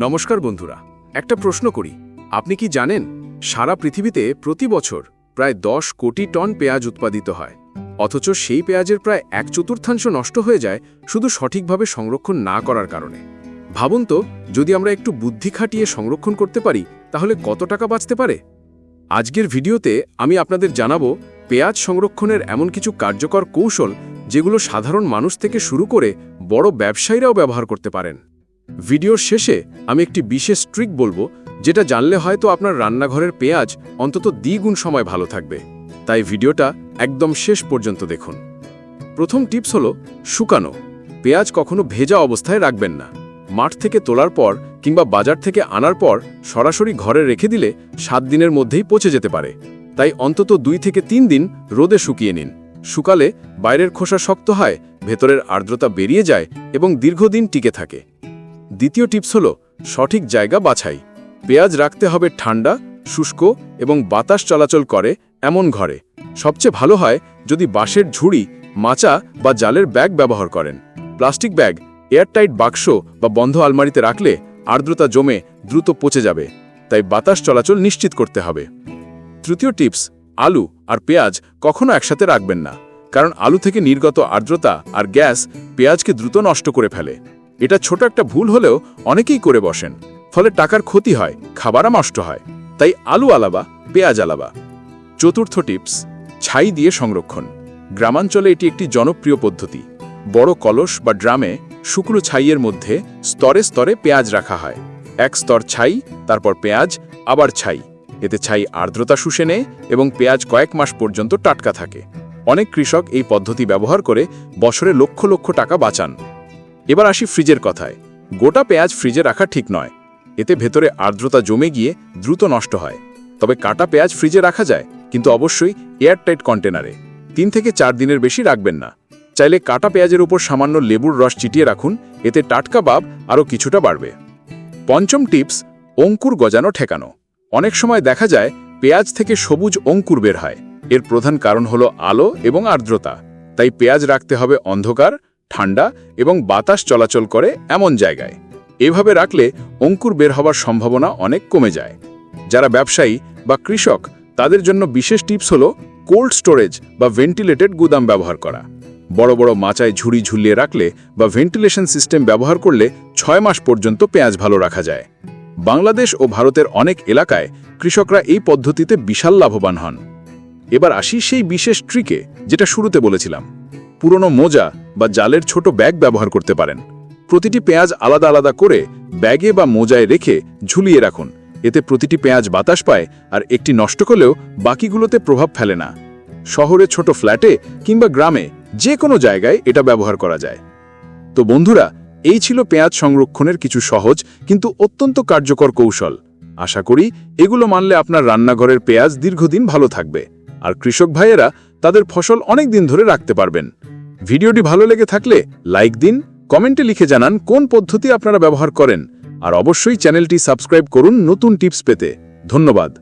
নমস্কার বন্ধুরা, একটা প্রশ্ন করি। আপনি কি জানেন, সারা পৃথিবীতে প্রতি বছর প্রায় দশ কোটি টন পেঁয়াজ উৎপাদিত হয়। অথচ সেই পেঁয়াজের প্রায় এক চতুর্থাংশ নষ্ট হয়ে যায় শুধু সঠিকভাবে সংরক্ষণ না করার কারণে। ভাবুন তো, যদি আমরা একটু বুদ্ধি খাটিয়ে সংরক্ষণ করতে পারি, তাহলে কত টাকা বাঁচতে পারে? আজকের ভিডিওতে আমি আপনাদের জানাব, পেঁয়াজ সংরক্ষণের এমন কিছু কার্যকর কৌশল, যেগুলো সাধারণ মানুষ থেকে শুরু করে বড় ব্যবসায়ীরাও ব্যবহার করতে পারেন। ভিডিওর শেষে আমি একটি বিশেষ ট্রিক বলব, যেটা জানলে হয়তো আপনার রান্নাঘরের পেঁয়াজ অন্তত দ্বিগুণ সময় ভালো থাকবে। তাই ভিডিওটা একদম শেষ পর্যন্ত দেখুন। প্রথম টিপস হলো শুকানো। পেঁয়াজ কখনো ভেজা অবস্থায় রাখবেন না। মাঠ থেকে তোলার পর কিংবা বাজার থেকে আনার পর সরাসরি ঘরে রেখে দিলে সাত দিনের মধ্যেই পচে যেতে পারে। তাই অন্তত দুই থেকে তিন দিন রোদে শুকিয়ে নিন। শুকালে বাইরের খোসা শক্ত হয়, ভেতরের আর্দ্রতা বেরিয়ে যায় এবং দীর্ঘদিন টিকে থাকে। দ্বিতীয় টিপস হল, সঠিক জায়গা বাছাই। পেঁয়াজ রাখতে হবে ঠান্ডা, শুষ্ক এবং বাতাস চলাচল করে এমন ঘরে। সবচেয়ে ভালো হয় যদি বাঁশের ঝুড়ি, মাচা বা জালের ব্যাগ ব্যবহার করেন। প্লাস্টিক ব্যাগ, এয়ারটাইট বাক্স বা বন্ধ আলমারিতে রাখলে আর্দ্রতা জমে দ্রুত পচে যাবে, তাই বাতাস চলাচল নিশ্চিত করতে হবে। তৃতীয় টিপস, আলু আর পেঁয়াজ কখনো একসাথে রাখবেন না, কারণ আলু থেকে নির্গত আর্দ্রতা আর গ্যাস পেঁয়াজকে দ্রুত নষ্ট করে ফেলে। এটা ছোট একটা ভুল হলেও অনেকেই করে বসেন। ফলে টাকার ক্ষতি হয় খাবারও নষ্ট হয়। তাই আলু আলাবা, পেঁয়াজ আলাবা। চতুর্থ টিপস, ছাই দিয়ে সংরক্ষণ। গ্রামাঞ্চলে এটি একটি জনপ্রিয় পদ্ধতি। বড় কলস বা ড্রামে শুকনো ছাইয়ের মধ্যে স্তরে স্তরে পেঁয়াজ রাখা হয়। এক স্তর ছাই, তারপর পেঁয়াজ, আবার ছাই। এতে ছাই আর্দ্রতা শুষে নেয় এবং পেঁয়াজ কয়েক মাস পর্যন্ত টাটকা থাকে। অনেক কৃষক এই পদ্ধতি ব্যবহার করে বছরে লক্ষ লক্ষ টাকা বাঁচান। এবার আসি ফ্রিজের কথায়। গোটা পেঁয়াজ ফ্রিজে রাখা ঠিক নয়। এতে ভেতরে আর্দ্রতা জমে গিয়ে দ্রুত নষ্ট হয়। তবে কাটা পেঁয়াজ ফ্রিজে রাখা যায়, কিন্তু অবশ্যই এয়ারটাইট কন্টেনারে। তিন থেকে চার দিনের বেশি রাখবেন না। চাইলে কাটা পেঁয়াজের উপর সামান্য লেবুর রস চিটিয়ে রাখুন, এতে টাটকা বাব আরও কিছুটা বাড়বে। পঞ্চম টিপস, অঙ্কুর গজানো ঠেকানো। অনেক সময় দেখা যায়, পেঁয়াজ থেকে সবুজ অঙ্কুর বের হয়। এর প্রধান কারণ হলো আলো এবং আর্দ্রতা। তাই পেঁয়াজ রাখতে হবে অন্ধকার ঠান্ডা এবং বাতাস চলাচল করে এমন জায়গায়। এভাবে রাখলে অঙ্কুর বের হবার সম্ভাবনা অনেক কমে যায়। যারা ব্যবসায়ী বা কৃষক, তাদের জন্য বিশেষ টিপস হলো কোল্ড স্টোরেজ বা ভেন্টিলেটেড গুদাম ব্যবহার করা। বড় বড় মাচায় ঝুড়ি ঝুলিয়ে রাখলে বা ভেন্টিলেশন সিস্টেম ব্যবহার করলে ছয় মাস পর্যন্ত পেঁয়াজ ভালো রাখা যায়। বাংলাদেশ ও ভারতের অনেক এলাকায় কৃষকরা এই পদ্ধতিতে বিশাল লাভবান হন। এবার আসি সেই বিশেষ ট্রিকে, যেটা শুরুতে বলেছিলাম। পুরনো মোজা বা জালের ছোট ব্যাগ ব্যবহার করতে পারেন। প্রতিটি পেঁয়াজ আলাদা আলাদা করে ব্যাগে বা মোজায় রেখে ঝুলিয়ে রাখুন। এতে প্রতিটি পেঁয়াজ বাতাস পায় আর একটি নষ্ট করলেও বাকিগুলোতে প্রভাব ফেলে না। শহরে ছোট ফ্ল্যাটে কিংবা গ্রামে যে কোনো জায়গায় এটা ব্যবহার করা যায়। তো বন্ধুরা, এই ছিল পেঁয়াজ সংরক্ষণের কিছু সহজ কিন্তু অত্যন্ত কার্যকর কৌশল। আশা করি এগুলো মানলে আপনার রান্নাঘরের পেঁয়াজ দীর্ঘদিন ভালো থাকবে। আর কৃষক ভাইয়েরা তাদের ফসল অনেক দিন ধরে রাখতে পারবেন। ভিডিওটি ভালো লেগে থাকলে লাইক দিন, কমেন্টে লিখে জানান কোন পদ্ধতি আপনারা ব্যবহার করেন, আর অবশ্যই চ্যানেলটি সাবস্ক্রাইব করুন নতুন টিপস পেতে। ধন্যবাদ।